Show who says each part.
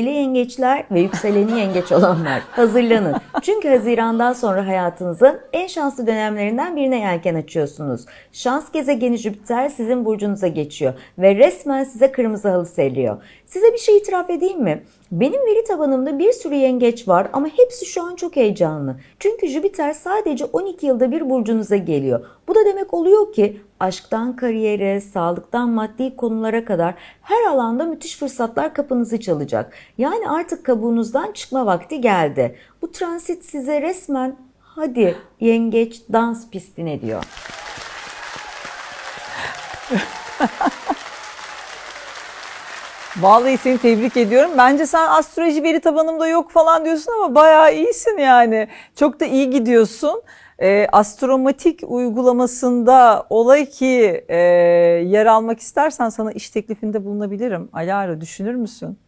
Speaker 1: Sevgili yengeçler ve yükseleni yengeç olanlar hazırlanın. Çünkü Haziran'dan sonra hayatınızın en şanslı dönemlerinden birine yelken açıyorsunuz. Şans gezegeni Jüpiter sizin burcunuza geçiyor ve resmen size kırmızı halı seriyor. Size bir şey itiraf edeyim mi? Benim veri tabanımda bir sürü yengeç var ama hepsi şu an çok heyecanlı. Çünkü Jüpiter sadece 12 yılda bir burcunuza geliyor. Bu da demek oluyor ki aşktan kariyere, sağlıktan maddi konulara kadar her alanda müthiş fırsatlar kapınızı çalacak. Yani artık kabuğunuzdan çıkma vakti geldi. Bu transit size resmen hadi yengeç dans pistine diyor.
Speaker 2: Vallahi seni tebrik ediyorum. Bence sen astroloji veri tabanımda yok falan diyorsun ama bayağı iyisin yani. Çok da iyi gidiyorsun. Ee, astromatik uygulamasında olay ki e, yer almak istersen sana iş teklifinde bulunabilirim. Alara düşünür müsün?